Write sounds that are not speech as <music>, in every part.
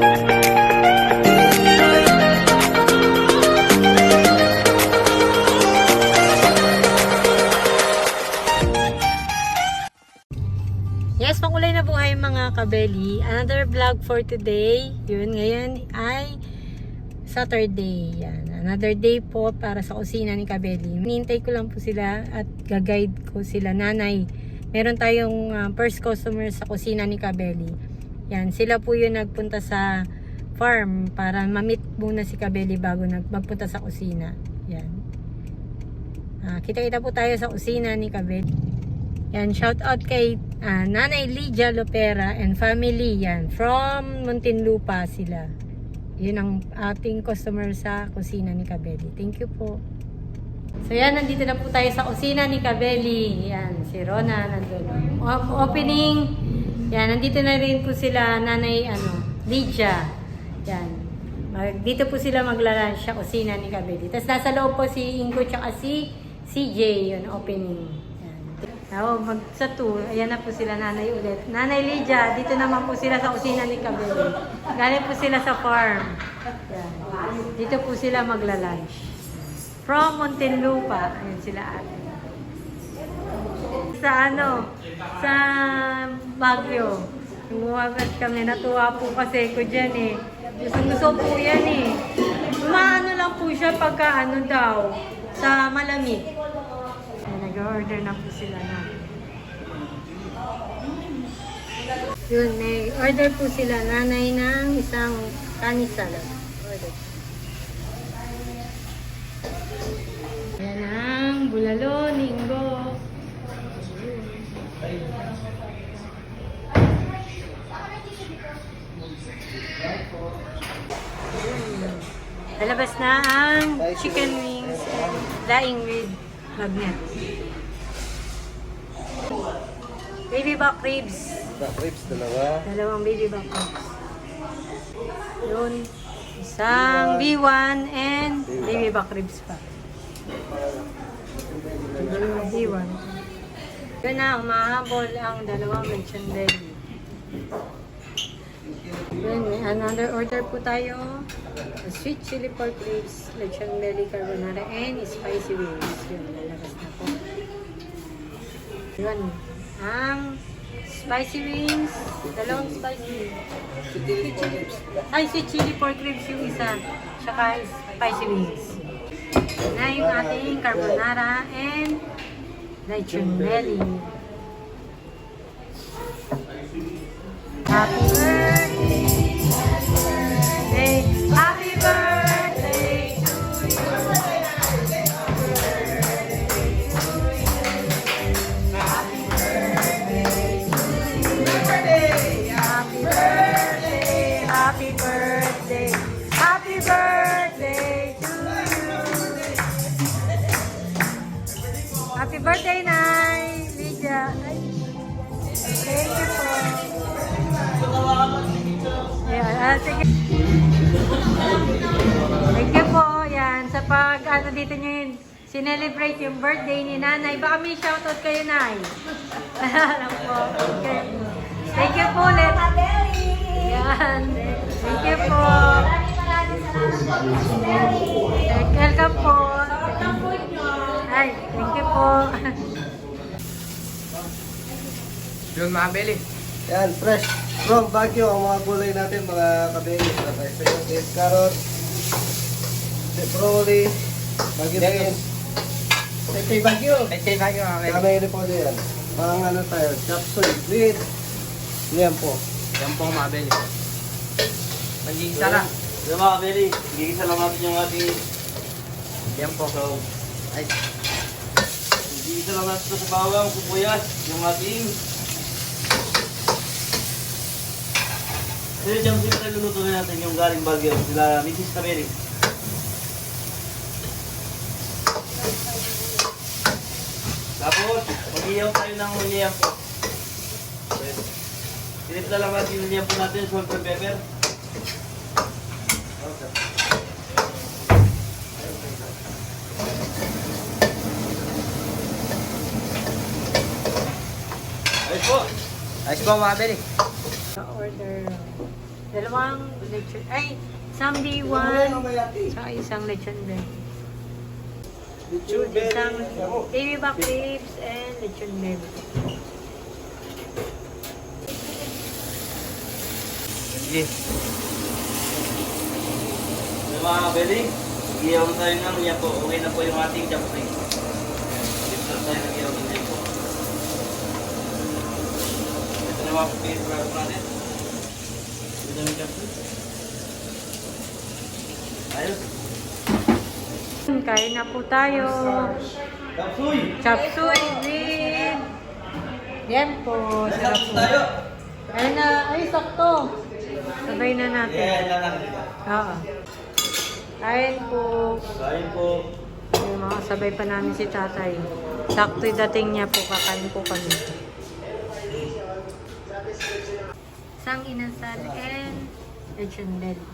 Yes, makulay na buhay mga kabeli. Another vlog for today. Yun, ngayon ay Saturday. Yan. Another day po para sa kusina ni Kabeli. Nintay ko lang po sila at gag-guide ko sila. Nanay, meron tayong uh, first customer sa kusina ni Kabeli. Yan, sila po yung nagpunta sa farm para ma-meet muna si Kabeli bago nag- magpunta sa kusina. Yan. Ah, kita-kita po tayo sa kusina ni Kabeli. Yan, shout out kay ah, Nanay Lydia Lopera and family yan. From Muntinlupa sila. Yun ang ating customer sa kusina ni Kabeli. Thank you po. So yan, nandito na po tayo sa kusina ni Kabeli. Yan, si Rona nandun. O- opening. Yan, nandito na rin po sila Nanay ano, Lydia. Yan. Mag- Dito po sila maglalunch sa kusina ni Kabeli. Tapos nasa loob po si Ingo tsaka si CJ, yun, opening. Yan. Oo, mag sa tour. Ayan na po sila nanay ulit. Nanay Lydia, dito naman po sila sa kusina ni Kabeli. Galing po sila sa farm. Yan. Dito po sila magla-lunch. From Muntinlupa. Ayan sila ate. Sa ano? Sa Baguio. Umuwagat kami. Natuwa po kasi ko dyan eh. Gusto gusto po yan eh. Umaano lang po siya pagka ano daw. Sa malamig. Nag-order na po sila na. Yun, may order po sila nanay ng isang kanin salad. Order. Yan ang bulalo, linggo. Lalabas na ang chicken wings and daing with magnet. Baby back ribs. Back ribs, dalawa. Dalawang baby back ribs. Yun. Isang B1 and baby back ribs pa. Dalawang B1. Yun na, umahabol ang dalawang lechon belly. Yun, may another order po tayo. Sweet chili pork ribs, lechon belly carbonara, and spicy wings. Yun, lalabas na po. Yun. Ang spicy wings, dalawang spicy. Sweet chili, ay, sweet chili pork ribs yung isa. Tsaka spicy wings. Na yung ating carbonara and lechon belly. Happy birthday! Sige. Thank you po. Yan, sa pag, ano dito nyo yun, sinelebrate yung birthday ni Nanay. Baka may shoutout kayo, Nay. <laughs> Alam po. Okay. Thank you po ulit. Yan. Thank you po. Welcome po. Ay, thank you po. <laughs> Yun mga beli. Yan, fresh from Baguio ang mga gulay natin, mga kabeli. Ito is carrot, broccoli, Baguio beans. Pepe Baguio. Ay, say bagyo mga beli. Kamay rin po yan. Pang ano tayo, chop suey, green. Yan po. Yan po mga beli. Mag-iisa lang. Yung mga Beli, gigisa lang natin yung ating Yan po. so, Ay, gigisa lang natin sa bawang, kupuyas, yung ating Sila dyan, sila tayo lulutuin natin yung galing Baguio, sila Mrs. Taberi. Tapos, mag-iyaw tayo ng uliyan po. Tinipla lang natin yung po natin, salt and pepper. Ayos po! ayos po mga beli. order dalawang lechon, ay, isang Ano B1, tsaka isang lechon belly. Lechon Isang belly. baby back ribs and lechon belly. Sige. Yung mga kabeli, iyaw tayo ng yan po. Okay na po yung ating chopstick. Dito tayo ng iyaw ng yan po. Na na yung chopstick. Ayos. Kain na po tayo. Kapsuy! Chop suey with... Yan po, sarap po. Ayun na, ay, sakto. Sabay na natin. Yeah, yan lang. Oo. Kain po. Kain po. Yung mga sabay pa namin si tatay. Sakto'y dating niya po, kakain po kami. Isang inasal and lechon belly.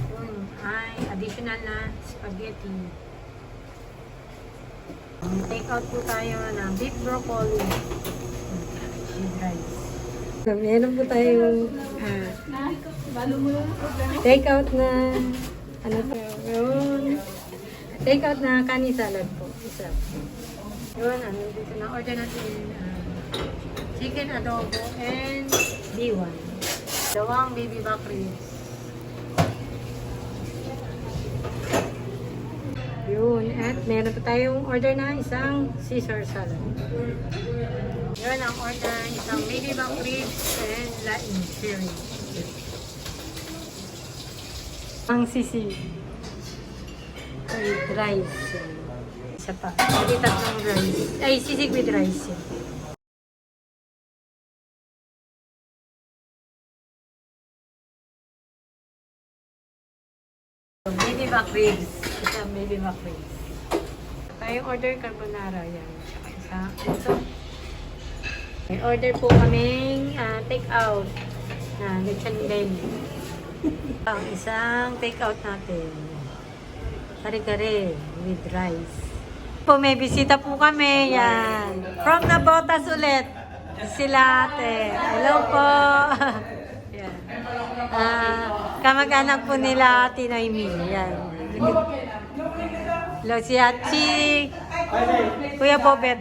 Yun ay additional na spaghetti. Take out po tayo ng beef broccoli. With rice. So, meron po tayong ah, take out na ano po yun. Take out na kani salad po. Isa. Yun ano dito na order natin ah, chicken adobo and B1 dalawang baby back ribs yun at meron pa tayong order na isang Caesar salad yun ang order isang baby back ribs and laing cherry ang sisi. With rice. Isa pa. Hindi tatlong rice. Ay, sisig with rice. yun. So, Baby back ribs. Isang baby back ribs. Tayong order carbonara. Yan. Isa. Ito. May order po kaming ah, take out na lechon belly. Ang isang take out natin. Kare-kare with rice. Po, may bisita po kami. Yan. From Nabotas ulit. Sila ate. Hello po. <laughs> Yan. Ah, kamag-anak po nila Ate Noemi. Yan. Hello si Hachi. Kuya Bobet.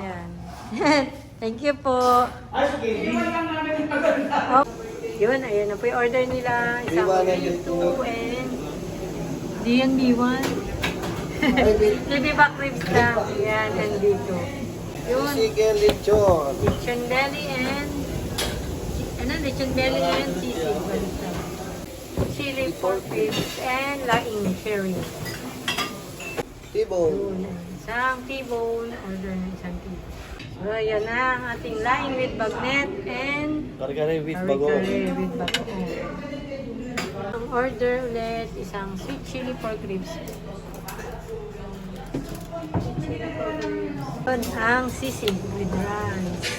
Yan. <laughs> Thank you po. Oh, yun, ayun na po yung order nila. Isang B1 and B2 B2. and di yan B1. Baby back ribs lang. Yan, and B2. Yun, Chicken lechon. lechon belly and ano, lechon belly and sisig. Chili pork ribs and laing. Tibon. Yun, isang T-bone. Order ng isang T-bone. So, yan na ang ating laing with bagnet and Kare-kare with Kare bago. kare with bago. Ang order ulit, isang sweet chili pork ribs. Yun, ang sisig with rice.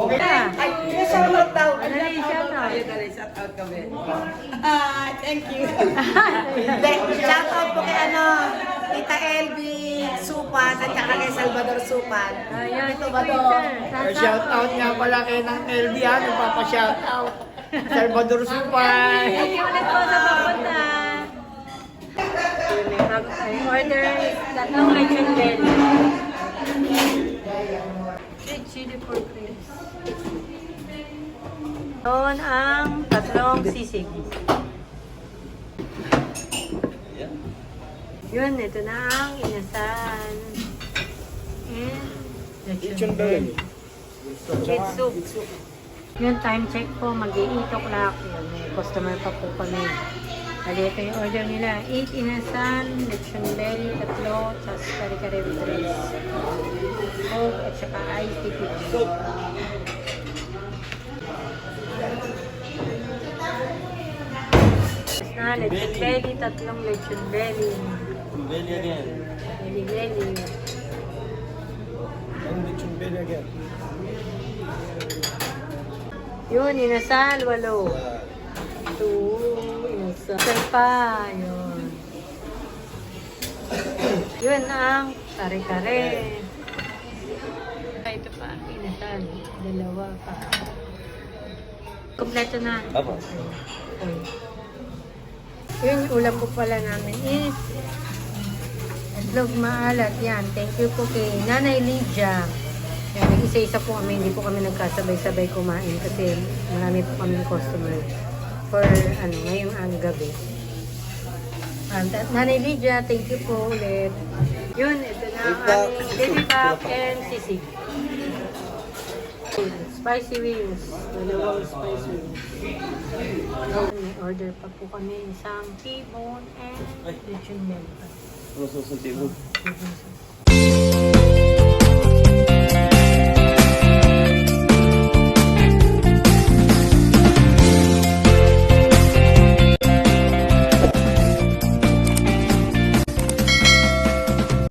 Okay na. Ay, shoutout daw. Ano na yung shoutout? Shoutout kami. Ah, thank you. <laughs> Hindi, shoutout po kay ano, Tita LB Supan at saka kay Salvador Supan. Ayan, si Salvador. Twitter. Shout out nga pala kay ng LB ha, nagpapa-shout out. Salvador Supay. Thank you ulit po sa may order, tatlong lechon belly. Sweet chili pork ribs. Doon ang tatlong sisig. Yun, ito na ang inasal. And lechon belly. With soup. Yun, time check po, mag-8 o'clock. Yun, may customer pa po kami. Bali, ito yung order nila. 8 inasan, lechon belly, tatlo, tapos kare-kare with rice. Coke, at saka ice tea na, lechon belly, tatlong lechon belly. Belly again. Belly belly. Ang lechon belly again. Yun, inasal, walo. Inasal pa, yun. Yun ang kare-kare. Ah, Ito pa, inasal. Dalawa pa. Kompleto na. Apo. Okay. Yun, ulam po pala namin is itlog maalat. Yan, thank you po kay Nanay Lydia. Yan, isa-isa po kami, hindi po kami nagkasabay-sabay kumain kasi marami po kami customer for ano, ngayong ang gabi. Um, Nanay Lydia, thank you po ulit. Yun, ito na ang aming baby back and sisig. Spicy wings. Dalawang spicy wings. May order pa po kami isang T-bone and lechon melon. Ano? Lechon sauce.